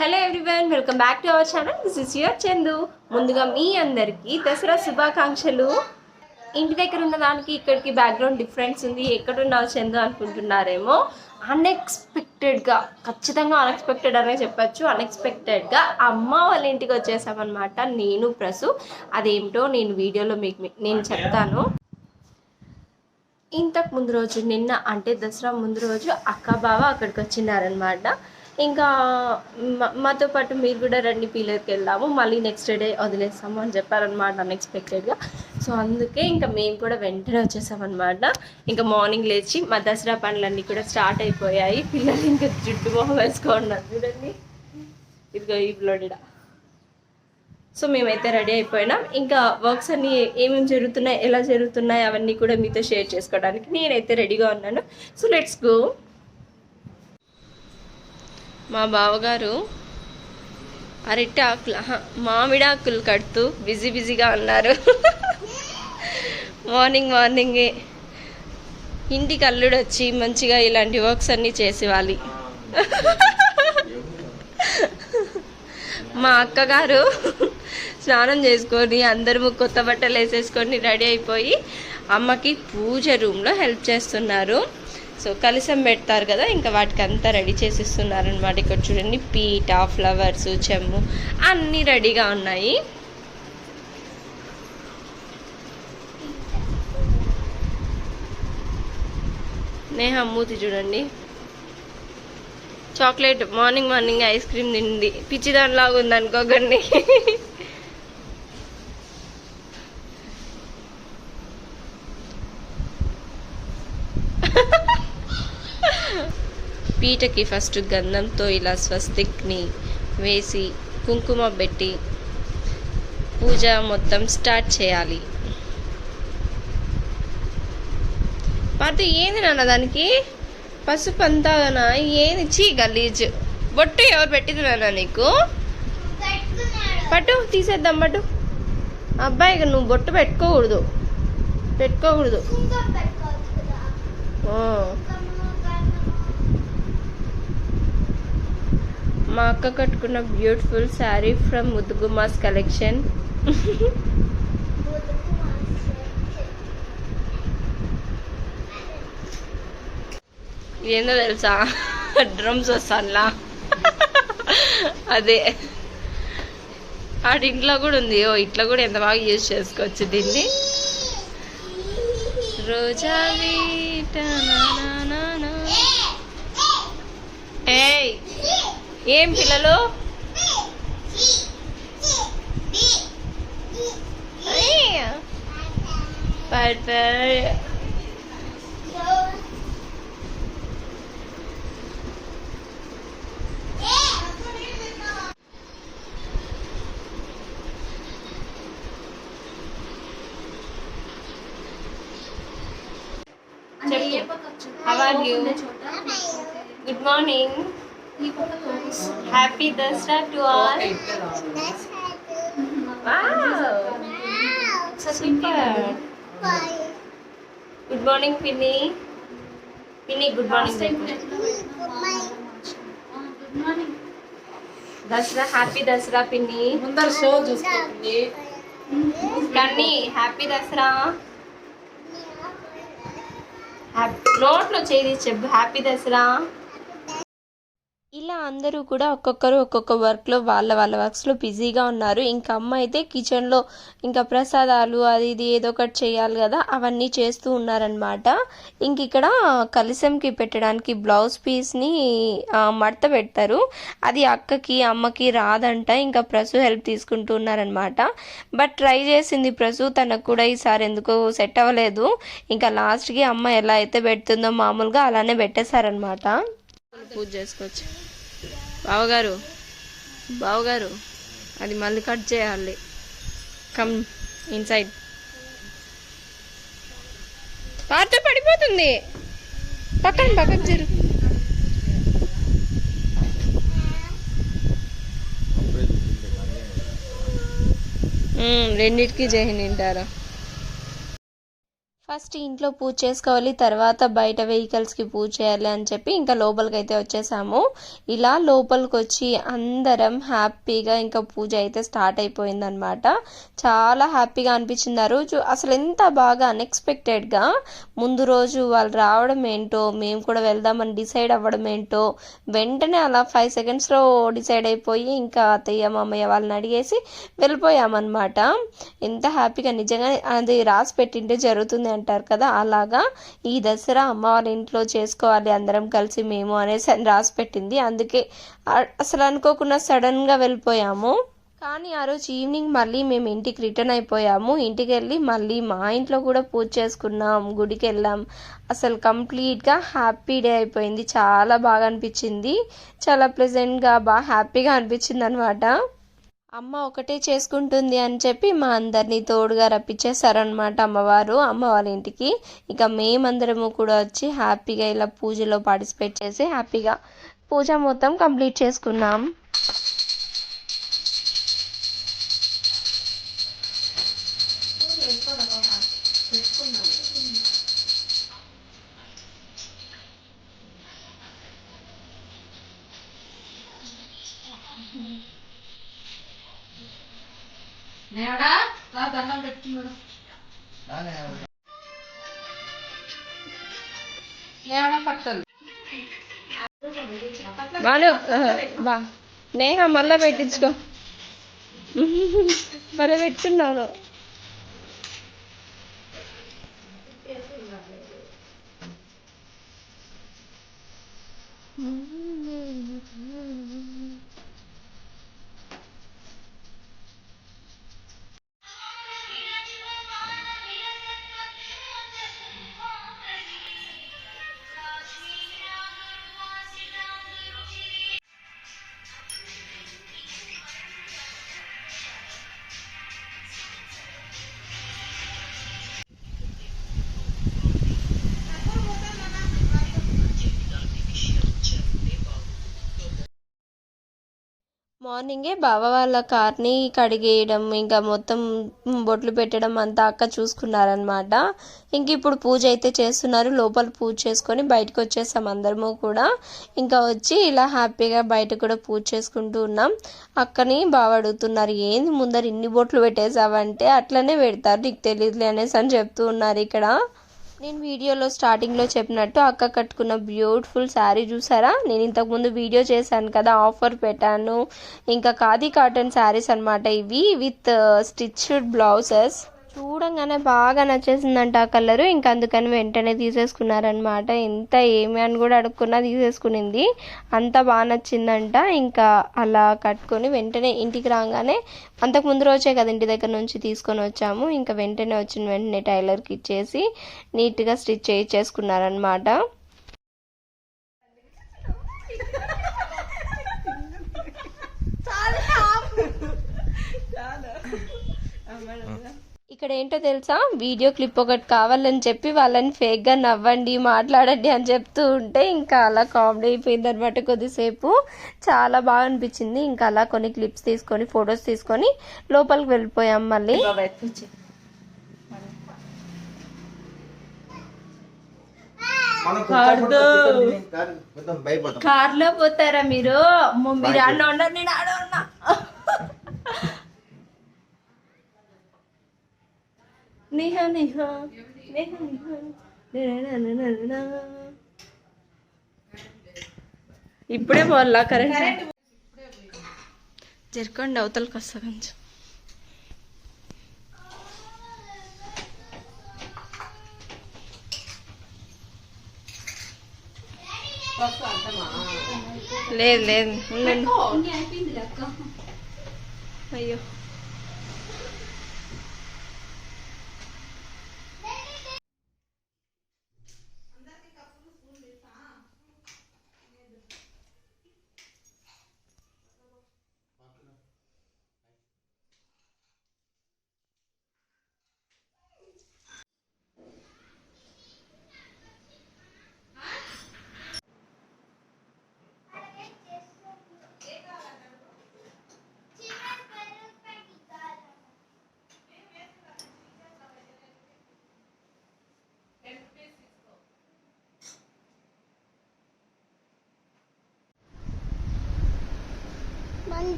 Hello everyone welcome back to our channel this is your Chandu ముందుగా మీ అందరికీ దసరా శుభాకాంక్షలు. ఇంటి దగ్గర ఉన్న దానికి ఇక్కడికి బ్యాక్గ్రౌండ్ డిఫరెన్స్ ఉంది. ఎక్కడున్నావు చందు అనుకుంటున్నారేమో? అన్ఎక్స్పెక్టెడ్గా ఖచ్చితంగా అన్ఎక్స్పెక్టెడ్ అనే చెప్పచ్చు. అన్ఎక్స్పెక్టెడ్గా అమ్మ వాళ్ళ ఇంటికి వచ్చేసామన్నమాట. నేను ప్రసు. అదేమిటో నేను వీడియోలో మీకు నేను చెప్తాను. ఇంతకు ముందు రోజు నిన్న అంటే దసరా ముందు రోజు అక్క బావ అక్కడికి వచ్చినారనమాట ఇంకా మాతో పాటు మీరు కూడా రండి పీలర్కి వెళ్దాము. మళ్ళీ నెక్స్ట్ డే వదిలేస్తాము అని చెప్పారనమాట అన్ఎక్స్పెక్టెడ్గా సో అందుకే ఇంకా మేము కూడా వెంటనే వచ్చేసామన్నమాట. ఇంకా మార్నింగ్ లేచి మా దసరా పనులన్నీ కూడా స్టార్ట్ అయిపోయాయి. పిల్లలు ఇంకా జుట్టు మొహం వేసుకున్నారు చూడండి. ఇదిగో ఈ బ్లోడిడ సో మేమైతే రెడీ అయిపోయినాం. ఇంకా వర్క్స్ అన్ని ఏమేమి జరుగుతున్నాయి ఎలా జరుగుతున్నాయి అవన్నీ కూడా మీతో షేర్ చేసుకోవడానికి నేనైతే రెడీగా ఉన్నాను. సో లెట్స్ గో మా బావగారు అరటి ఆకులు మామిడి ఆకులు కడుతూ బిజీ బిజీగా ఉన్నారు. మార్నింగ్ మార్నింగే ఇంటికి అల్లుడు వచ్చి మంచిగా ఇలాంటి వర్క్స్ అన్నీ చేసేవాలి. మా అక్కగారు స్నానం చేసుకొని అందరూ కొత్త బట్టలు వేసేసుకొని రెడీ అయిపోయి అమ్మకి పూజ రూమ్లో హెల్ప్ చేస్తున్నారు. సో కలిసం పెడతారు కదా ఇంకా వాటికి అంతా రెడీ చేసిస్తున్నారు అనమాట ఇక్కడ చూడండి పీట ఫ్లవర్స్ చెమ్ము అన్నీ రెడీగా ఉన్నాయి. నేహ మూతి చూడండి. Chocolate morning morning ice cream తింది. పిచ్చి దానిలాగా ఉంది అనుకోకండి పీటకి ఫస్ట్ గంధంతో ఇలా స్వస్తిక్ని వేసి కుంకుమ పెట్టి పూజ మొత్తం స్టార్ట్ చేయాలి. పార్తి ఏంది నాన్న దానికి? పసుపు అంతానా? ఏంది? చీ గలీజ్. బొట్టు ఎవరు పెట్టింది నాన్న నీకు? పట్టు తీసేద్దాం పట్టు. అబ్బాయి నువ్వు బొట్టు పెట్టుకోకూడదు. పెట్టుకోకూడదు ఆ. మా అక్క కట్టుకున్న బ్యూటిఫుల్ శారీ ఫ్రమ్ ముద్దుగుమాస్ కలెక్షన్ ఏందో తెలుసా? డ్రమ్స్ వస్తానులా. అదే. ఆడి ఇంట్లో కూడా ఉంది. ఓ ఇట్లా కూడా ఎంత బాగా యూజ్ చేసుకోవచ్చు దీన్ని. రోజా వీట నా నా. ఏయ్! ఏం పిల్లలు అయ్య. పడ్ పడ్. చెప్పు How are you? Good morning Happy Dasara to all good morning పిన్ని పిన్ని good morning Dasara happy Dasara పిన్ని ముందర షో చూసుకోండి. కన్నీ హ్యాపీ దసరా హ్యాపీ నోట్లో చేది చెప్పు. హ్యాపీ దసరా ఇలా అందరూ కూడా ఒక్కొక్కరు ఒక్కొక్క వర్క్లో వాళ్ళ వాళ్ళ వర్క్స్లో బిజీగా ఉన్నారు. ఇంకా అమ్మ అయితే కిచెన్లో ఇంకా ప్రసాదాలు అది ఇది ఏదో ఒకటి చేయాలి కదా అవన్నీ చేస్తూ ఉన్నారనమాట ఇంక ఇక్కడ కలిసంకి పెట్టడానికి బ్లౌజ్ పీస్ని మడత పెడతారు. అది అక్కకి అమ్మకి రాదంట. ఇంకా ప్రసు హెల్ప్ తీసుకుంటూ ఉన్నారనమాట బట్ ట్రై చేసింది ప్రసు తనకు కూడా ఈసారి ఎందుకో సెట్ అవ్వలేదు. ఇంకా లాస్ట్కి అమ్మ ఎలా అయితే పెడుతుందో మామూలుగా అలానే పెట్టేశారనమాట పూజ చేసుకోవచ్చు. బావగారు బావగారు అది మళ్ళీ కట్ చేయాలి. Come inside. పాత పడిపోతుంది. పక్కన పక్కన జరు. రెండింటికి జైన్ తింటారా ఫస్ట్ ఇంట్లో పూజ చేసుకోవాలి తర్వాత బయట వెహికల్స్కి పూజ చేయాలి అని చెప్పి ఇంకా లోపలికి అయితే వచ్చేసాము. ఇలా లోపలికి వచ్చి అందరం హ్యాపీగా ఇంకా పూజ అయితే స్టార్ట్ అయిపోయిందనమాట చాలా హ్యాపీగా అనిపించింది ఆ రోజు. అసలు ఎంత బాగా అన్ఎక్స్పెక్టెడ్గా ముందు రోజు వాళ్ళు రావడం ఏంటో మేము కూడా వెళ్దామని డిసైడ్ అవ్వడం ఏంటో వెంటనే అలా ఫైవ్ సెకండ్స్లో డిసైడ్ అయిపోయి ఇంకా అత్తయ్య మామయ్య వాళ్ళని అడిగేసి వెళ్ళిపోయామన్నమాట. ఎంత హ్యాపీగా నిజంగా అది రాసి పెట్టింటే జరుగుతుంది అంటారు కదా అలాగా ఈ దసరా అమ్మ వాళ్ళ ఇంట్లో చేసుకోవాలి అందరం కలిసి మేము అనేసి అని రాసి పెట్టింది. అందుకే అసలు అనుకోకుండా సడన్గా వెళ్ళిపోయాము. కానీ ఆ రోజు ఈవినింగ్ మళ్ళీ మేము ఇంటికి రిటర్న్ అయిపోయాము. ఇంటికి వెళ్ళి మళ్ళీ మా ఇంట్లో కూడా పూజ చేసుకున్నాం గుడికి వెళ్ళాం. అసలు కంప్లీట్గా హ్యాపీ డే అయిపోయింది. చాలా బాగా అనిపించింది. చాలా ప్లెజెంట్గా బాగా హ్యాపీగా అనిపించింది అనమాట అమ్మ ఒకటే చేసుకుంటుంది అని చెప్పి మా అందరినీ తోడుగా రప్పించేశారనమాట అమ్మవారు అమ్మ వాళ్ళ ఇంటికి. ఇక మేమందరము కూడా వచ్చి హ్యాపీగా ఇలా పూజలో పార్టిసిపేట్ చేసి హ్యాపీగా పూజ మొత్తం కంప్లీట్ చేసుకున్నాం. నేడా రా దండం పెట్టుకున్నాడు నేడా పక్కలు బాను బా. నేహ మళ్ళీ పెట్టించుకో. మరి పెట్టున్నాను. మార్నింగే బావ వాళ్ళ కార్ని కడిగేయడం ఇంకా మొత్తం బొట్లు పెట్టడం అంతా అక్క చూసుకున్నారనమాట ఇంక ఇప్పుడు పూజ అయితే చేస్తున్నారు. లోపల పూజ చేసుకొని బయటకు వచ్చేసాం అందరము కూడా. ఇంకా వచ్చి ఇలా హ్యాపీగా బయట కూడా పూజ చేసుకుంటూ ఉన్నాం. అక్కని బావ అడుగుతున్నారు ఏంది ముందర ఇన్ని బొట్లు పెట్టేసావంటే అట్లనే పెడతారు నీకు తెలియదులే అనేసి అని చెప్తూ ఉన్నారు ఇక్కడ. నేను వీడియోలో స్టార్టింగ్లో చెప్పినట్టు అక్క కట్టుకున్న బ్యూటిఫుల్ శారీ చూసారా? నేను ఇంతకుముందు వీడియో చేశాను కదా ఆఫర్ పెట్టాను. ఇంకా ఖాదీ కాటన్ శారీస్ అన్నమాట ఇవి విత్ స్టిచ్డ్ బ్లౌజెస్ చూడంగానే బాగా నచ్చేసిందంట ఆ కలరు. ఇంకా అందుకని వెంటనే తీసేసుకున్నారనమాట ఎంత ఏమి అని కూడా అడుక్కున్నా తీసేసుకునింది. అంత బాగా నచ్చిందంట. ఇంకా అలా కట్టుకొని వెంటనే ఇంటికి రాగానే అంతకు ముందు రోజే కదా ఇంటి దగ్గర నుంచి తీసుకొని వచ్చాము. ఇంకా వెంటనే వచ్చిన వెంటనే టైలర్కి ఇచ్చేసి నీట్గా స్టిచ్ చేయించేసుకున్నారనమాట ఇక్కడ ఏంటో తెలుసా? వీడియో క్లిప్ ఒకటి కావాలని చెప్పి వాళ్ళని ఫేక్గా నవ్వండి మాట్లాడండి అని చెప్తూ ఉంటే ఇంకా అలా కామెడీ అయిపోయింది అనమాట కొద్దిసేపు. చాలా బాగా అనిపించింది. ఇంకా అలా కొన్ని క్లిప్స్ తీసుకొని ఫొటోస్ తీసుకొని లోపలికి వెళ్ళిపోయాం మళ్ళీ. కార్లో పోతారా మీరు? అమ్మో, మీరు ఆడ ఉన్నారు నేను ఆడ ఉన్నా నిహా నిహా నిహా నిహా ఇప్పుడే పోవాలా కరెంట్? జరకండి అవతలకి వస్తా కొంచెం. లేదు లేదు. ఉండండి. అయ్యో.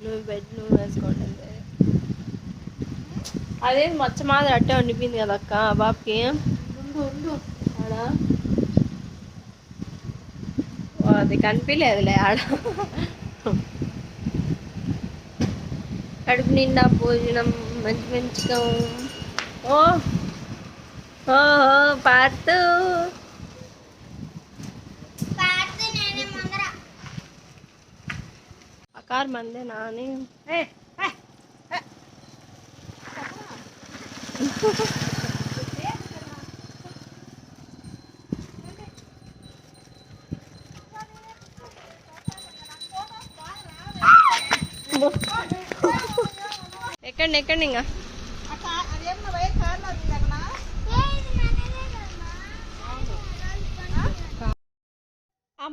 నువ్వు బెడ్ నువ్వు వేసుకోండి అదే మచ్చ మాదిరి అట్టే ఉండిపోయింది కదా అక్క బాబుకి? ఉండు ఉండు ఆడ? ఓ, అది కనిపించలేదులే ఆడ. కడుపు నిండా భోజనం మంచి మంచిగా ఓ ఓ పార్తూ ఆ కార్ మందే నాని ఎక్కండి ఎక్కండి ఇంకా.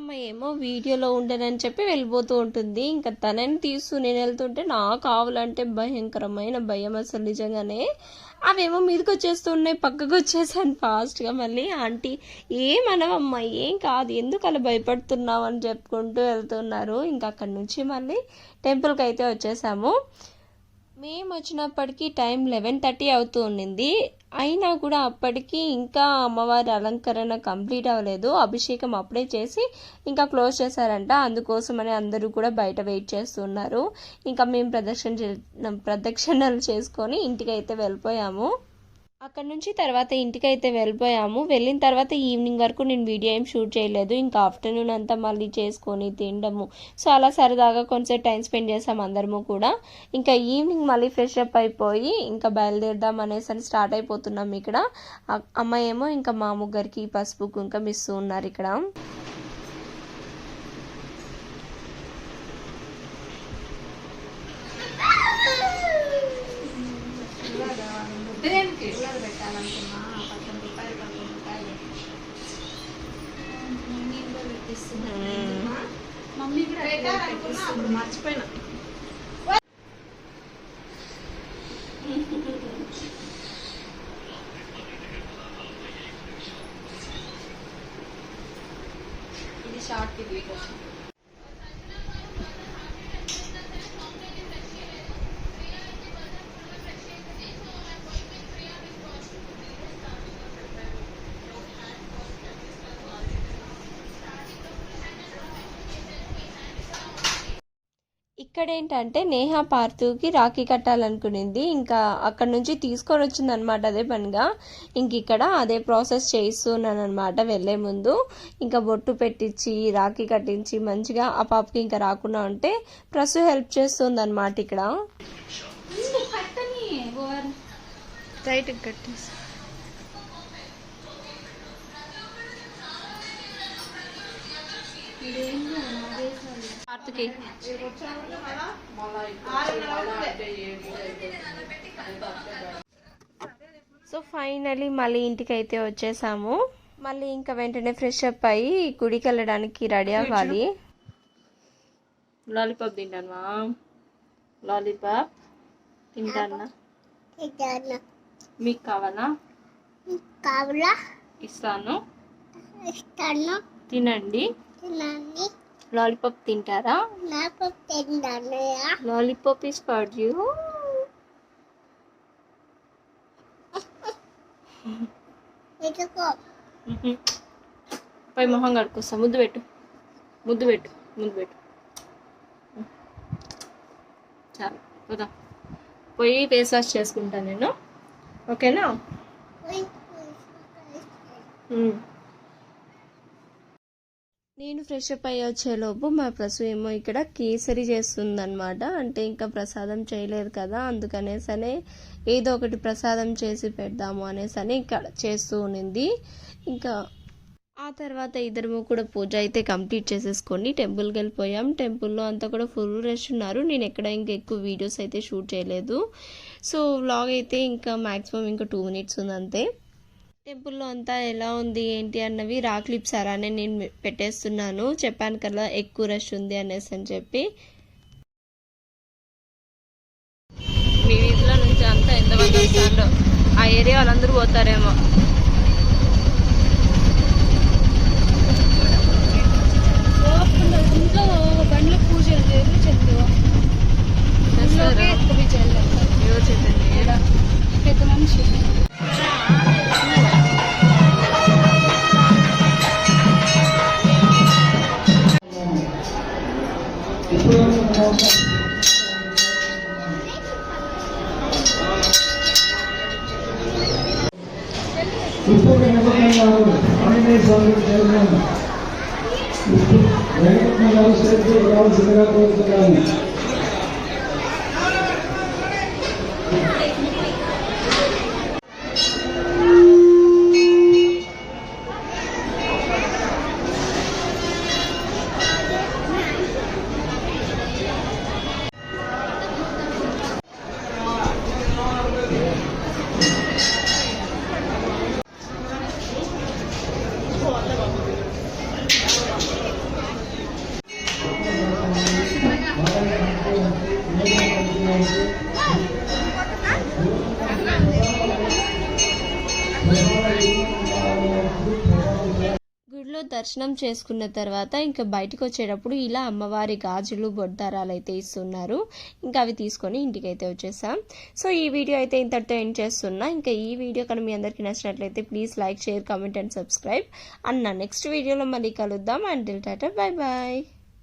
అమ్మ ఏమో వీడియోలో ఉండనని చెప్పి వెళ్ళిపోతూ ఉంటుంది. ఇంకా తనని తీస్తూ నేను వెళ్తుంటే నాకు ఆవులంటే భయంకరమైన భయం అసలు నిజంగానే. అవేమో మీదకి వచ్చేస్తున్నాయి పక్కకు వచ్చేసాను ఫాస్ట్గా మళ్ళీ. ఆంటీ ఏమనవమ్మా ఏం కాదు ఎందుకు అలా భయపడుతున్నావు? అని చెప్పుకుంటూ వెళ్తున్నారు. ఇంకా అక్కడి నుంచి మళ్ళీ టెంపుల్కి అయితే వచ్చేసాము. మేము వచ్చినప్పటికీ టైం లెవెన్ థర్టీ అవుతూ ఉండింది. అయినా కూడా అప్పటికి ఇంకా అమ్మవారి అలంకరణ కంప్లీట్ అవ్వలేదు. అభిషేకం అప్పుడే చేసి ఇంకా క్లోజ్ చేశారంట. అందుకోసమని అందరూ కూడా బయట వెయిట్ చేస్తున్నారు. ఇంకా మేము ప్రదక్షిణ ప్రదక్షిణలు చేసుకొని ఇంటికి అయితే వెళ్ళిపోయాము. అక్కడ నుంచి తర్వాత ఇంటికి అయితే వెళ్ళిపోయాము. వెళ్ళిన తర్వాత ఈవినింగ్ వరకు నేను వీడియో ఏం షూట్ చేయలేదు. ఇంకా ఆఫ్టర్నూన్ అంతా మళ్ళీ చేసుకొని తినడము. సో అలా సరదాగా కొంచెం టైం స్పెండ్ చేసాం అందరము కూడా. ఇంకా ఈవినింగ్ మళ్ళీ ఫ్రెష్ అప్ అయిపోయి ఇంకా బయలుదేరదాం అనేసి అని స్టార్ట్ అయిపోతున్నాం ఇక్కడ. అమ్మాయి ఏమో ఇంకా మా ముగ్గురికి పసుపు కుంకుమ ఇస్తూ ఉన్నారు ఇక్కడ దేనికి మమ్మీ కూడా మర్చిపోయినా ఇది షార్ట్ ఇది కోసం ఇక్కడ ఏంటంటే నేహా పార్థుకి రాఖీ కట్టాలనుకునింది. ఇంకా అక్కడ నుంచి తీసుకొని వచ్చింది అనమాట అదే పనిగా. ఇంక ఇక్కడ అదే ప్రాసెస్ చేస్తున్నాను అనమాట వెళ్ళే ముందు. ఇంకా బొట్టు పెట్టించి రాఖీ కట్టించి మంచిగా ఆ పాపకి ఇంకా రాకుండా ఉంటే ప్రసు హెల్ప్ చేస్తుంది అనమాట ఇక్కడ కట్టేసి సో ఫైనలీ మళ్ళీ ఇంటికి అయితే వచ్చేసాము. మళ్ళీ ఇంకా వెంటనే ఫ్రెష్ అప్ అయ్యి గుడికి వెళ్ళడానికి రెడీ అవ్వాలి. లాలీపాప్ తింటానువా? లాలీపాప్ తింటానా. మీకు కావాలా? కావులా? ఇస్తాను. ఇస్తాను. తినండి. తినండి. లాలీపాప్ తింటారా? నాకు తిన్నాను లాలీపాప్ ఇస్ ఫర్ యూ పై మొహం కడుకొస్తా ముద్దు పెట్టు. ముద్దు పెట్టు. ముద్దు పెట్టు. చాలు. పోదా. పోయి ఫేస్ వాష్ చేసుకుంటా నేను. ఓకేనా. నేను ఫ్రెష్ అప్ అయ్యి వచ్చేలోపు మా ప్రసు ఏమో ఇక్కడ కేసరి చేస్తుందనమాట అంటే ఇంకా ప్రసాదం చేయలేదు కదా అందుకనేసనే ఏదో ఒకటి ప్రసాదం చేసి పెడదాము అనేసని ఇక్కడ చేస్తూ ఉన్నింది ఇంకా ఆ తర్వాత ఇద్దరము కూడా పూజ అయితే కంప్లీట్ చేసేసుకొని టెంపుల్కి వెళ్ళిపోయాం. టెంపుల్లో అంతా కూడా ఫుల్ రెష్ ఉన్నారు. నేను ఎక్కడ ఇంకా ఎక్కువ వీడియోస్ అయితే షూట్ చేయలేదు. సో వ్లాగ్ అయితే ఇంకా మ్యాక్సిమం ఇంకా టూ మినిట్స్ ఉంది అంతే టెంపుల్లో అంతా ఎలా ఉంది ఏంటి అన్నవి రా క్లిప్స్ అలానే నేను పెట్టేస్తున్నాను. చెప్పాను కదా ఎక్కువ రష్ ఉంది అనేసి అని చెప్పి. మీ వీధిలో నుంచి అంతా ఎంతమంది వస్తారో ఆ ఏరియా వాళ్ళందరూ పోతారేమో. Ganit na laro sa దర్శనం చేసుకున్న తర్వాత ఇంకా బయటకు వచ్చేటప్పుడు ఇలా అమ్మవారి గాజులు బొడ్డారాలు అయితే ఇస్తున్నారు. ఇంకా అవి తీసుకొని ఇంటికి అయితే వచ్చేసాం. సో ఈ వీడియో అయితే ఇంతటితో ఎండ్ చేస్తున్నా. ఇంకా ఈ వీడియో కనుక మీ అందరికీ నచ్చినట్లయితే please like share comment and subscribe. And నా నెక్స్ట్ వీడియోలో మళ్ళీ కలుద్దాం. And Tata bye bye